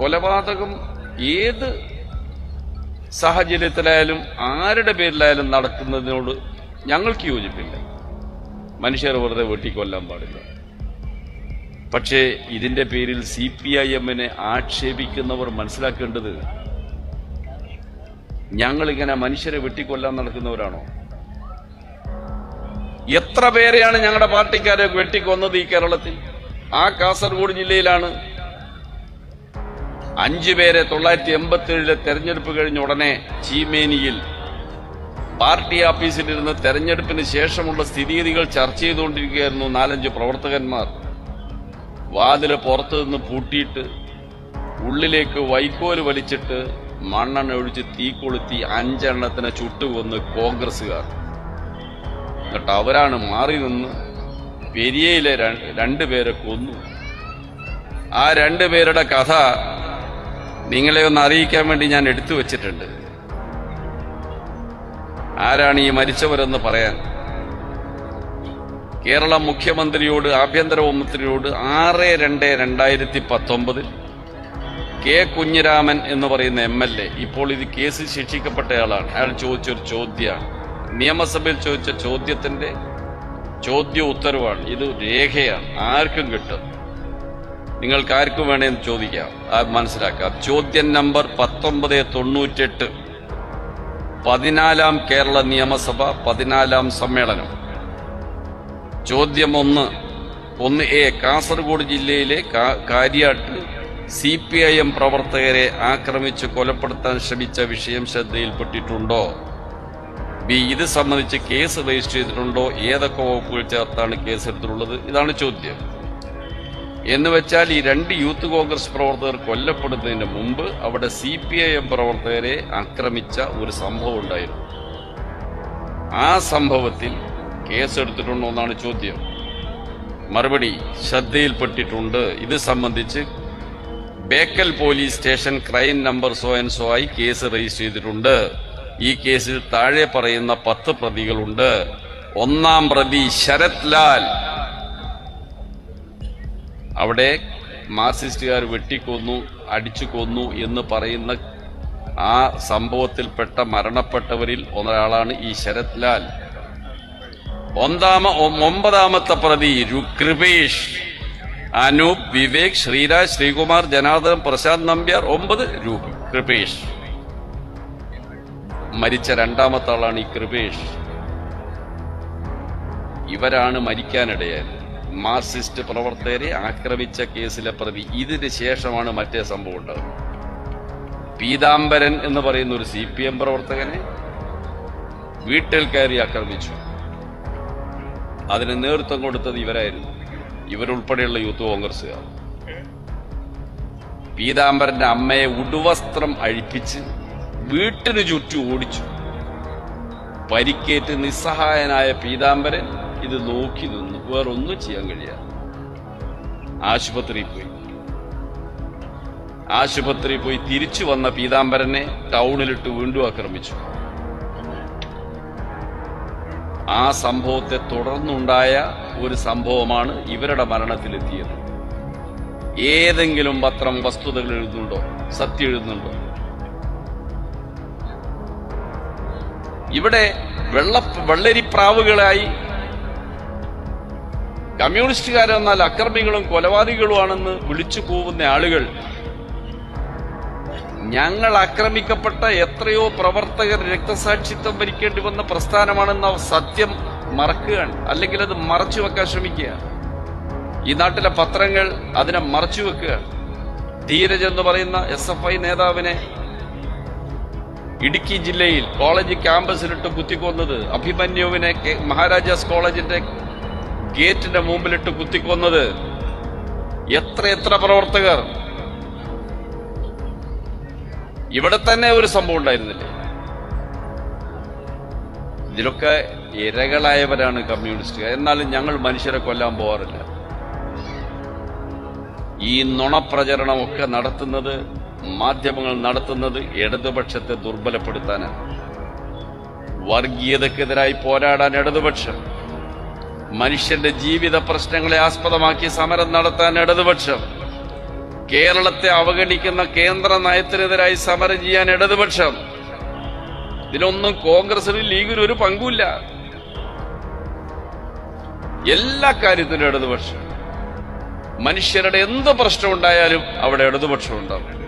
കൊലപാതകം ഏത് സാഹചര്യത്തിലായാലും ആരുടെ പേരിലായാലും നടക്കുന്നതിനോട് ഞങ്ങൾക്ക് യോജിപ്പില്ല. മനുഷ്യർ വെറുതെ വെട്ടിക്കൊല്ലാൻ പാടില്ല. പക്ഷേ ഇതിന്റെ പേരിൽ സി പി ഐ എമ്മിനെ ആക്ഷേപിക്കുന്നവർ മനസ്സിലാക്കേണ്ടത് ഞങ്ങളിങ്ങനെ മനുഷ്യരെ വെട്ടിക്കൊല്ലാൻ നടക്കുന്നവരാണോ? എത്ര പേരെയാണ് ഞങ്ങളുടെ പാർട്ടിക്കാരെ വെട്ടിക്കൊന്നത് ഈ കേരളത്തിൽ? ആ കാസർഗോഡ് ജില്ലയിലാണ് അഞ്ചു പേരെ തൊള്ളായിരത്തി എൺപത്തി ഏഴിലെ തെരഞ്ഞെടുപ്പ് കഴിഞ്ഞ ഉടനെ ചീമേനിയിൽ പാർട്ടി ഓഫീസിലിരുന്ന് തെരഞ്ഞെടുപ്പിന് ശേഷമുള്ള സ്ഥിതിഗതികൾ ചർച്ച ചെയ്തുകൊണ്ടിരിക്കുകയായിരുന്നു നാലഞ്ച് പ്രവർത്തകന്മാർ. വാതിൽ പുറത്തു നിന്ന് പൂട്ടിയിട്ട് ഉള്ളിലേക്ക് വൈക്കോൽ വലിച്ചിട്ട് മണ്ണെണ്ണ ഒഴിച്ച് തീ കൊളുത്തി അഞ്ചെണ്ണത്തിനെ ചുട്ടുകൊന്ന് കോൺഗ്രസ്സുകാർ. എന്നിട്ട് അവരാണ് മാറി നിന്ന് പെരിയയിലെ രണ്ട് രണ്ടുപേരെ കൊന്നു. ആ രണ്ടുപേരുടെ കഥ നിങ്ങളെ ഒന്ന് അറിയിക്കാൻ വേണ്ടി ഞാൻ എടുത്തു വച്ചിട്ടുണ്ട്. ആരാണ് ഈ മരിച്ചവരെന്ന് പറയാൻ? കേരള മുഖ്യമന്ത്രിയോട് ആഭ്യന്തര മന്ത്രിയോട് ആറ് രണ്ട് രണ്ടായിരത്തി പത്തൊമ്പതിൽ കെ കുഞ്ഞിരാമൻ എന്ന് പറയുന്ന എം എൽ എ ഇപ്പോൾ ഇത് കേസിൽ ശിക്ഷിക്കപ്പെട്ടയാളാണ്. അയാൾ ചോദിച്ചൊരു ചോദ്യമാണ്. നിയമസഭയിൽ ചോദിച്ച ചോദ്യത്തിന്റെ ചോദ്യ ഉത്തരവാണ് ഇത് രേഖയാണ്. ആർക്കും കിട്ടും. നിങ്ങൾക്ക് ആർക്കും വേണേന്ന് ചോദിക്കാം. മനസ്സിലാക്കാം. ചോദ്യം നമ്പർ പത്തൊമ്പത് തൊണ്ണൂറ്റെട്ട്. പതിനാലാം കേരള നിയമസഭ പതിനാലാം സമ്മേളനം. ചോദ്യം ഒന്ന്. ഒന്ന് എ കാസർഗോഡ് ജില്ലയിലെ Kariyat C P I M പ്രവർത്തകരെ ആക്രമിച്ച് കൊലപ്പെടുത്താൻ ശ്രമിച്ച വിഷയം ശ്രദ്ധയിൽപ്പെട്ടിട്ടുണ്ടോ? ബി ഇത് സംബന്ധിച്ച് കേസ് രജിസ്റ്റർ ചെയ്തിട്ടുണ്ടോ? ഏതൊക്കെ വകുപ്പുകൾ ചേർത്താണ് കേസ് എടുത്തിട്ടുള്ളത് ഇതാണ് ചോദ്യം. എന്ന് വെച്ചാൽ ഈ രണ്ട് യൂത്ത് കോൺഗ്രസ് പ്രവർത്തകർ കൊല്ലപ്പെടുന്നതിന് മുമ്പ് അവിടെ സി പി ഐ എം പ്രവർത്തകരെ ആക്രമിച്ച ഒരു സംഭവം ഉണ്ടായിരുന്നു. ആ സംഭവത്തിൽ കേസെടുത്തിട്ടുണ്ടോ എന്നാണ് ചോദ്യം. മറുപടി ശ്രദ്ധയിൽപ്പെട്ടിട്ടുണ്ട്. ഇത് സംബന്ധിച്ച് Bekal police station crime number so and so ആയി കേസ് രജിസ്റ്റർ ചെയ്തിട്ടുണ്ട്. ഈ കേസിൽ താഴെ പറയുന്ന പത്ത് പ്രതികളുണ്ട്. ഒന്നാം പ്രതി ശരത് ലാൽ അവിടെ മാർസിസ്റ്റുകാർ വെട്ടിക്കൊന്നു അടിച്ചു കൊന്നു എന്ന് പറയുന്ന ആ സംഭവത്തിൽപ്പെട്ട മരണപ്പെട്ടവരിൽ ഒരാളാണ് ഈ ശരത് ലാൽ. ഒന്നാമ ഒമ്പതാമത്തെ പ്രതി രുക്രിപേഷ് അനൂപ് വിവേക് ശ്രീരാജ് ശ്രീകുമാർ ജനാർദ്ദൻ പ്രശാന്ത് നമ്പ്യാർ ഒമ്പത് രൂപ. കൃപേഷ്. മരിച്ച രണ്ടാമത്തെ ആളാണ് ഈ കൃപേഷ്. ഇവരാണ് മരിക്കാനിടയായത്. മാർക്സിസ്റ്റ് പ്രവർത്തകരെ ആക്രമിച്ച കേസിലെ പ്രതി ഇതിന് ശേഷമാണ് മറ്റേ സംഭവം ഉണ്ടത് പീതാംബരൻ എന്ന് പറയുന്ന ഒരു സി പി എം പ്രവർത്തകനെ വീട്ടിൽ കയറി ആക്രമിച്ചു. അതിന് നേതൃത്വം കൊടുത്തത് ഇവരായിരുന്നു. ഇവരുൾപ്പെടെയുള്ള യൂത്ത് കോൺഗ്രസ്സുകാർ. പീതാംബരന്റെ അമ്മയെ ഉടുവസ്ത്രം അഴിപ്പിച്ച് വീട്ടിന് ചുറ്റും ഓടിച്ചു. പരിക്കേറ്റ് നിസ്സഹായനായ പീതാംബരൻ ഇത് നോക്കി നിന്നു വേറൊന്നും ചെയ്യാൻ കഴിയാതെ ആശുപത്രിയിൽ പോയി. ആശുപത്രിയിൽ പോയി തിരിച്ചു വന്ന പീതാംബരനെ ടൗണിലിട്ട് വീണ്ടും ആക്രമിച്ചു. ആ സംഭവത്തെ തുടർന്നുണ്ടായ ഒരു സംഭവമാണ് ഇവരുടെ മരണത്തിലെത്തിയത്. ഏതെങ്കിലും പത്രം വസ്തുതകൾ എഴുതുന്നുണ്ടോ? സത്യം എഴുതുന്നുണ്ടോ? ഇവിടെ വെള്ള വെള്ളരിപ്രാവുകളായി കമ്മ്യൂണിസ്റ്റുകാരെന്നാൽ അക്രമികളും കൊലപാതകികളുമാണെന്ന് വിളിച്ചു കൂവുന്ന ആളുകൾ. ഞങ്ങൾ ആക്രമിക്കപ്പെട്ട എത്രയോ പ്രവർത്തകർ രക്തസാക്ഷിത്വം ഭരിക്കേണ്ടി വന്ന പ്രസ്ഥാനമാണെന്ന സത്യം മറക്കുകയാണ്. അല്ലെങ്കിൽ അത് മറച്ചു വെക്കാൻ ശ്രമിക്കുക ഈ നാട്ടിലെ പത്രങ്ങൾ അതിനെ മറച്ചു വെക്കുക ധീരജ് എന്ന് പറയുന്ന എസ് എഫ് ഐ നേതാവിനെ ഇടുക്കി ജില്ലയിൽ കോളേജ് ക്യാമ്പസിലിട്ട് കുത്തിക്കൊന്നത് അഭിമന്യുവിനെ മഹാരാജാസ് കോളേജിന്റെ ഗേറ്റിന്റെ മുമ്പിലിട്ട് കുത്തിക്കൊന്നത് എത്ര എത്ര പ്രവർത്തകർ. ഇവിടെ തന്നെ ഒരു സംഭവം ഉണ്ടായിരുന്നില്ലേ? ഇതിലൊക്കെ ഇരകളായവരാണ് കമ്മ്യൂണിസ്റ്റുകാർ. എന്നാലും ഞങ്ങൾ മനുഷ്യരെ കൊല്ലാൻ പോവാറില്ല. ഈ നുണപ്രചരണമൊക്കെ നടത്തുന്നത് മാധ്യമങ്ങൾ നടത്തുന്നത് ഇടതുപക്ഷത്തെ ദുർബലപ്പെടുത്താനാണ്. വർഗീയതക്കെതിരായി പോരാടാൻ ഇടതുപക്ഷം. മനുഷ്യന്റെ ജീവിത പ്രശ്നങ്ങളെ ആസ്പദമാക്കി സമരം നടത്താൻ ഇടതുപക്ഷം. കേരളത്തെ അവഗണിക്കുന്ന കേന്ദ്ര നയത്തിനെതിരായി സമരം ചെയ്യാൻ ഇടതുപക്ഷം. ഇതിലൊന്നും കോൺഗ്രസിന് ലീഗിനും ഒരു പങ്കുമില്ല. എല്ലാ കാര്യത്തിലും ഇടതുപക്ഷം. മനുഷ്യരുടെ എന്ത് പ്രശ്നം ഉണ്ടായാലും അവിടെ ഇടതുപക്ഷം ഉണ്ടാവും.